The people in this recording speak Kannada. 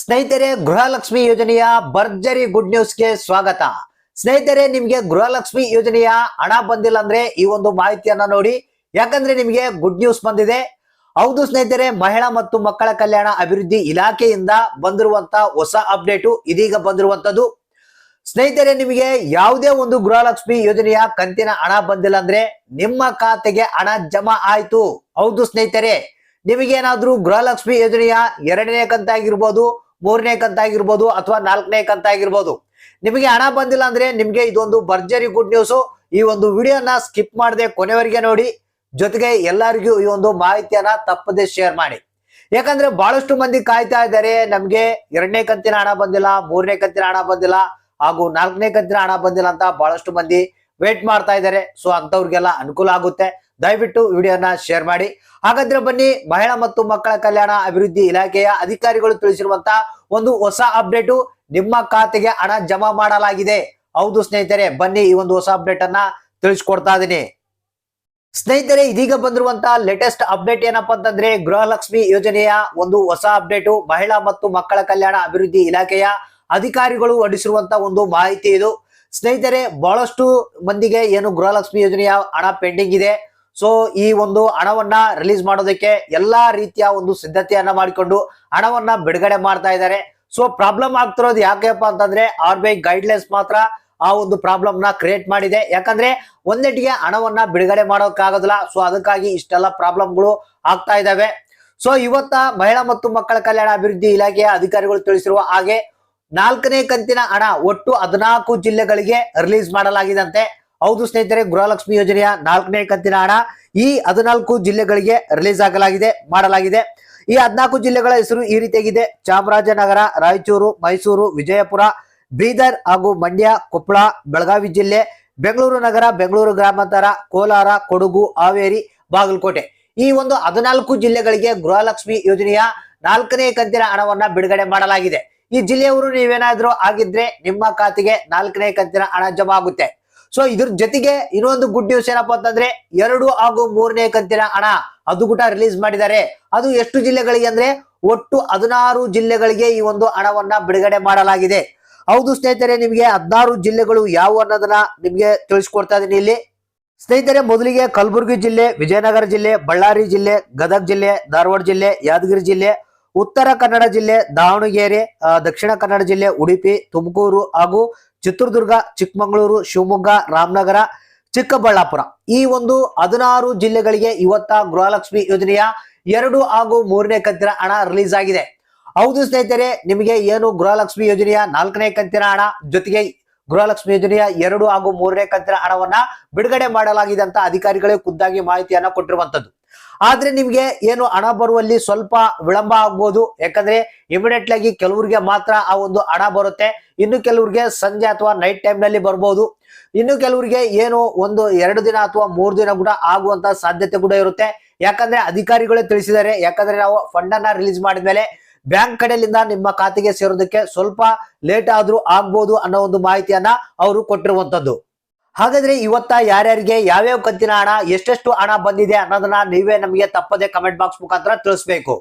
ಸ್ನೇಹಿತರೆ, ಗೃಹಲಕ್ಷ್ಮಿ ಯೋಜನೆಯ ಭರ್ಜರಿ ಗುಡ್ ನ್ಯೂಸ್ಗೆ ಸ್ವಾಗತ. ಸ್ನೇಹಿತರೆ, ನಿಮ್ಗೆ ಗೃಹಲಕ್ಷ್ಮಿ ಯೋಜನೆಯ ಹಣ ಬಂದಿಲ್ಲ ಅಂದ್ರೆ ಈ ಒಂದು ಮಾಹಿತಿಯನ್ನ ನೋಡಿ. ಯಾಕಂದ್ರೆ ನಿಮ್ಗೆ ಗುಡ್ ನ್ಯೂಸ್ ಬಂದಿದೆ. ಹೌದು ಸ್ನೇಹಿತರೆ, ಮಹಿಳಾ ಮತ್ತು ಮಕ್ಕಳ ಕಲ್ಯಾಣ ಅಭಿವೃದ್ಧಿ ಇಲಾಖೆಯಿಂದ ಬಂದಿರುವಂತ ಹೊಸ ಅಪ್ಡೇಟು ಇದೀಗ ಬಂದಿರುವಂತದ್ದು ಸ್ನೇಹಿತರೆ, ನಿಮಗೆ ಯಾವುದೇ ಒಂದು ಗೃಹಲಕ್ಷ್ಮಿ ಯೋಜನೆಯ ಕಂತಿನ ಹಣ ಬಂದಿಲ್ಲ ಅಂದ್ರೆ ನಿಮ್ಮ ಖಾತೆಗೆ ಹಣ ಜಮಾ ಆಯ್ತು. ಹೌದು ಸ್ನೇಹಿತರೆ, ನಿಮಗೇನಾದ್ರೂ ಗೃಹಲಕ್ಷ್ಮಿ ಯೋಜನೆಯ ಎರಡನೇ ಕಂತ ಆಗಿರ್ಬೋದು ಮೂರನೇ ಕಂತ ಆಗಿರ್ಬೋದು ಅಥವಾ ನಾಲ್ಕನೇ ಕಂತ ಆಗಿರ್ಬೋದು ನಿಮಗೆ ಹಣ ಬಂದಿಲ್ಲ ಅಂದ್ರೆ ನಿಮ್ಗೆ ಇದೊಂದು ಭರ್ಜರಿ ಗುಡ್ ನ್ಯೂಸ್ ಈ ಒಂದು ವಿಡಿಯೋನ ಸ್ಕಿಪ್ ಮಾಡದೆ ಕೊನೆವರೆಗೆ ನೋಡಿ. ಜೊತೆಗೆ ಎಲ್ಲರಿಗೂ ಈ ಒಂದು ಮಾಹಿತಿಯನ್ನ ತಪ್ಪದೆ ಶೇರ್ ಮಾಡಿ. ಯಾಕಂದ್ರೆ ಬಹಳಷ್ಟು ಮಂದಿ ಕಾಯ್ತಾ ಇದ್ದಾರೆ, ನಮ್ಗೆ ಎರಡನೇ ಕಂತಿನ ಹಣ ಬಂದಿಲ್ಲ, ಮೂರನೇ ಕಂತಿನ ಹಣ ಬಂದಿಲ್ಲ, ಹಾಗೂ ನಾಲ್ಕನೇ ಕಂತಿನ ಹಣ ಬಂದಿಲ್ಲ ಅಂತ ಬಹಳಷ್ಟು ಮಂದಿ ವೇಟ್ ಮಾಡ್ತಾ ಇದ್ದಾರೆ. ಸೊ ಅಂತವ್ರಿಗೆಲ್ಲ ಅನುಕೂಲ ಆಗುತ್ತೆ. ದಯವಿಟ್ಟು ವಿಡಿಯೋನ ಶೇರ್ ಮಾಡಿ. ಹಾಗಾದ್ರೆ ಬನ್ನಿ, ಮಹಿಳಾ ಮತ್ತು ಮಕ್ಕಳ ಕಲ್ಯಾಣ ಅಭಿವೃದ್ಧಿ ಇಲಾಖೆಯ ಅಧಿಕಾರಿಗಳು ತಿಳಿಸಿರುವಂತ ಒಂದು ಹೊಸ ಅಪ್ಡೇಟು ನಿಮ್ಮ ಖಾತೆಗೆ ಹಣ ಜಮಾ ಮಾಡಲಾಗಿದೆ. ಹೌದು ಸ್ನೇಹಿತರೆ, ಬನ್ನಿ ಈ ಒಂದು ಹೊಸ ಅಪ್ಡೇಟ್ ಅನ್ನ ತಿಳಿಸ್ಕೊಡ್ತಾ ಇದೀನಿ. ಸ್ನೇಹಿತರೆ, ಇದೀಗ ಬಂದಿರುವಂತಹ ಲೇಟೆಸ್ಟ್ ಅಪ್ಡೇಟ್ ಏನಪ್ಪಾ ಅಂತಂದ್ರೆ ಗೃಹಲಕ್ಷ್ಮಿ ಯೋಜನೆಯ ಒಂದು ಹೊಸ ಅಪ್ಡೇಟು ಮಹಿಳಾ ಮತ್ತು ಮಕ್ಕಳ ಕಲ್ಯಾಣ ಅಭಿವೃದ್ಧಿ ಇಲಾಖೆಯ ಅಧಿಕಾರಿಗಳು ಹೊರಡಿಸಿರುವಂತ ಒಂದು ಮಾಹಿತಿ ಇದು. ಸ್ನೇಹಿತರೆ, ಬಹಳಷ್ಟು ಮಂದಿಗೆ ಏನು ಗೃಹಲಕ್ಷ್ಮಿ ಯೋಜನೆಯ ಹಣ ಪೆಂಡಿಂಗ್ ಇದೆ. ಸೊ ಈ ಒಂದು ಹಣವನ್ನ ರಿಲೀಸ್ ಮಾಡೋದಕ್ಕೆ ಎಲ್ಲಾ ರೀತಿಯ ಒಂದು ಸಿದ್ಧತೆಯನ್ನ ಮಾಡಿಕೊಂಡು ಹಣವನ್ನ ಬಿಡುಗಡೆ ಮಾಡ್ತಾ ಇದ್ದಾರೆ. ಸೊ ಪ್ರಾಬ್ಲಮ್ ಆಗ್ತಿರೋದು ಯಾಕೆಪ್ಪ ಅಂತಂದ್ರೆ ಆರ್ ಬಿ ಐ ಗೈಡ್ಲೈನ್ಸ್ ಮಾತ್ರ ಆ ಒಂದು ಪ್ರಾಬ್ಲಮ್ನ ಕ್ರಿಯೇಟ್ ಮಾಡಿದೆ. ಯಾಕಂದ್ರೆ ಒಂದೆಟ್ಟಿಗೆ ಹಣವನ್ನ ಬಿಡುಗಡೆ ಮಾಡೋಕ್ಕಾಗೋದಿಲ್ಲ. ಸೊ ಅದಕ್ಕಾಗಿ ಇಷ್ಟೆಲ್ಲ ಪ್ರಾಬ್ಲಮ್ಗಳು ಆಗ್ತಾ ಇದಾವೆ ಸೊ ಇವತ್ತ ಮಹಿಳಾ ಮತ್ತು ಮಕ್ಕಳ ಕಲ್ಯಾಣ ಅಭಿವೃದ್ಧಿ ಇಲಾಖೆಯ ಅಧಿಕಾರಿಗಳು ತಿಳಿಸಿರುವ ಹಾಗೆ ನಾಲ್ಕನೇ ಕಂತಿನ ಹಣ ಒಟ್ಟು ಹದಿನಾಲ್ಕು ಜಿಲ್ಲೆಗಳಿಗೆ ರಿಲೀಸ್ ಮಾಡಲಾಗಿದಂತೆ. ಹೌದು ಸ್ನೇಹಿತರೆ, ಗೃಹಲಕ್ಷ್ಮಿ ಯೋಜನೆಯ ನಾಲ್ಕನೇ ಕಂತಿನ ಹಣ ಈ ಹದಿನಾಲ್ಕು ಜಿಲ್ಲೆಗಳಿಗೆ ರಿಲೀಸ್ ಆಗಲಾಗಿದೆ, ಮಾಡಲಾಗಿದೆ. ಈ ಹದಿನಾಲ್ಕು ಜಿಲ್ಲೆಗಳ ಹೆಸರು ಈ ರೀತಿಯಾಗಿದೆ. ಚಾಮರಾಜನಗರ, ರಾಯಚೂರು, ಮೈಸೂರು, ವಿಜಯಪುರ, ಬೀದರ್ ಹಾಗೂ ಮಂಡ್ಯ, ಕೊಪ್ಪಳ, ಬೆಳಗಾವಿ ಜಿಲ್ಲೆ, ಬೆಂಗಳೂರು ನಗರ, ಬೆಂಗಳೂರು ಗ್ರಾಮಾಂತರ, ಕೋಲಾರ, ಕೊಡಗು, ಹಾವೇರಿ, ಬಾಗಲಕೋಟೆ. ಈ ಒಂದು ಹದಿನಾಲ್ಕು ಜಿಲ್ಲೆಗಳಿಗೆ ಗೃಹಲಕ್ಷ್ಮಿ ಯೋಜನೆಯ ನಾಲ್ಕನೇ ಕಂತಿನ ಹಣವನ್ನ ಬಿಡುಗಡೆ ಮಾಡಲಾಗಿದೆ. ಈ ಜಿಲ್ಲೆಯವರು ನೀವೇನಾದ್ರೂ ಆಗಿದ್ರೆ ನಿಮ್ಮ ಖಾತೆಗೆ ನಾಲ್ಕನೇ ಕಂತಿನ ಹಣ ಜಮಾ ಆಗುತ್ತೆ. ಸೊ ಇದ್ರ ಜೊತೆಗೆ ಇನ್ನೊಂದು ಗುಡ್ ನ್ಯೂಸ್ ಏನಪ್ಪಾ ಅಂತಂದ್ರೆ ಎರಡು ಹಾಗೂ ಮೂರನೇ ಕಂತಿನ ಹಣ ಅದು ಕೂಡ ರಿಲೀಸ್ ಮಾಡಿದ್ದಾರೆ. ಅದು ಎಷ್ಟು ಜಿಲ್ಲೆಗಳಿಗೆ ಅಂದ್ರೆ ಒಟ್ಟು ಹದಿನಾರು ಜಿಲ್ಲೆಗಳಿಗೆ ಈ ಒಂದು ಹಣವನ್ನ ಬಿಡುಗಡೆ ಮಾಡಲಾಗಿದೆ. ಹೌದು ಸ್ನೇಹಿತರೆ, ನಿಮಗೆ ಹದಿನಾರು ಜಿಲ್ಲೆಗಳು ಯಾವ ಅನ್ನೋದನ್ನ ನಿಮ್ಗೆ ತಿಳಿಸ್ಕೊಡ್ತಾ ಇದೀನಿ ಇಲ್ಲಿ. ಸ್ನೇಹಿತರೆ, ಮೊದಲಿಗೆ ಕಲಬುರಗಿ ಜಿಲ್ಲೆ, ವಿಜಯನಗರ ಜಿಲ್ಲೆ, ಬಳ್ಳಾರಿ ಜಿಲ್ಲೆ, ಗದಗ ಜಿಲ್ಲೆ, ಧಾರವಾಡ ಜಿಲ್ಲೆ, ಯಾದಗಿರಿ ಜಿಲ್ಲೆ, ಉತ್ತರ ಕನ್ನಡ ಜಿಲ್ಲೆ, ದಾವಣಗೆರೆ ದಕ್ಷಿಣ ಕನ್ನಡ ಜಿಲ್ಲೆ, ಉಡುಪಿ, ತುಮಕೂರು ಹಾಗೂ ಚಿತ್ರದುರ್ಗ, ಚಿಕ್ಕಮಗಳೂರು, ಶಿವಮೊಗ್ಗ, ರಾಮನಗರ, ಚಿಕ್ಕಬಳ್ಳಾಪುರ. ಈ ಒಂದು ಹದಿನಾರು ಜಿಲ್ಲೆಗಳಿಗೆ ಇವತ್ತ ಗೃಹಲಕ್ಷ್ಮಿ ಯೋಜನೆಯ ಎರಡು ಹಾಗೂ ಮೂರನೇ ಕಂತಿನ ಹಣ ರಿಲೀಸ್ ಆಗಿದೆ. ಹೌದು ಸ್ನೇಹಿತರೆ, ನಿಮಗೆ ಏನು ಗೃಹಲಕ್ಷ್ಮಿ ಯೋಜನೆಯ ನಾಲ್ಕನೇ ಕಂತಿನ ಹಣ, ಜೊತೆಗೆ ಗೃಹಲಕ್ಷ್ಮಿ ಯೋಜನೆಯ ಎರಡು ಹಾಗೂ ಮೂರನೇ ಕಂತಿನ ಹಣವನ್ನ ಬಿಡುಗಡೆ ಮಾಡಲಾಗಿದೆ ಅಂತ ಅಧಿಕಾರಿಗಳೇ ಖುದ್ದಾಗಿ ಮಾಹಿತಿಯನ್ನ ಕೊಟ್ಟಿರುವಂತದ್ದು. ಆದ್ರೆ ನಿಮ್ಗೆ ಏನು ಹಣ ಬರುವಲ್ಲಿ ಸ್ವಲ್ಪ ವಿಳಂಬ ಆಗ್ಬೋದು. ಯಾಕಂದ್ರೆ ಇಮಿಡಿಯೇಟ್ ಆಗಿ ಕೆಲವರಿಗೆ ಮಾತ್ರ ಆ ಒಂದು ಹಣ ಬರುತ್ತೆ. ಇನ್ನು ಕೆಲವರಿಗೆ ಸಂಜೆ ಅಥವಾ ನೈಟ್ ಟೈಮ್ನಲ್ಲಿ ಬರ್ಬೋದು. ಇನ್ನು ಕೆಲವರಿಗೆ ಏನು ಒಂದು ಎರಡು ದಿನ ಅಥವಾ ಮೂರು ದಿನ ಕೂಡ ಆಗುವಂತ ಸಾಧ್ಯತೆ ಕೂಡ ಇರುತ್ತೆ. ಯಾಕಂದ್ರೆ ಅಧಿಕಾರಿಗಳೇ ತಿಳಿಸಿದ್ದಾರೆ. ಯಾಕಂದ್ರೆ ನಾವು ಫಂಡ್ ಅನ್ನ ರಿಲೀಸ್ ಮಾಡಿದ್ಮೇಲೆ ಬ್ಯಾಂಕ್ ಕಡೆಯಿಂದ ನಿಮ್ಮ ಖಾತೆಗೆ ಸೇರೋದಕ್ಕೆ ಸ್ವಲ್ಪ ಲೇಟ್ ಆದ್ರೂ ಆಗ್ಬೋದು ಅನ್ನೋ ಒಂದು ಮಾಹಿತಿಯನ್ನ ಅವರು ಕೊಟ್ಟಿರುವಂತದ್ದು ಹಾಗಾದ್ರೆ ಇವತ್ತ ಯಾರ್ಯಾರಿಗೆ ಯಾವ್ಯಾವ ಕಂತಿನ ಹಣ, ಎಷ್ಟೆಷ್ಟು ಹಣ ಬಂದಿದೆ ಅನ್ನೋದನ್ನ ನೀವೇ ನಮಗೆ ತಪ್ಪದೆ ಕಮೆಂಟ್ ಬಾಕ್ಸ್ ಮುಖಾಂತರ ತಿಳಿಸ್ಬೇಕು.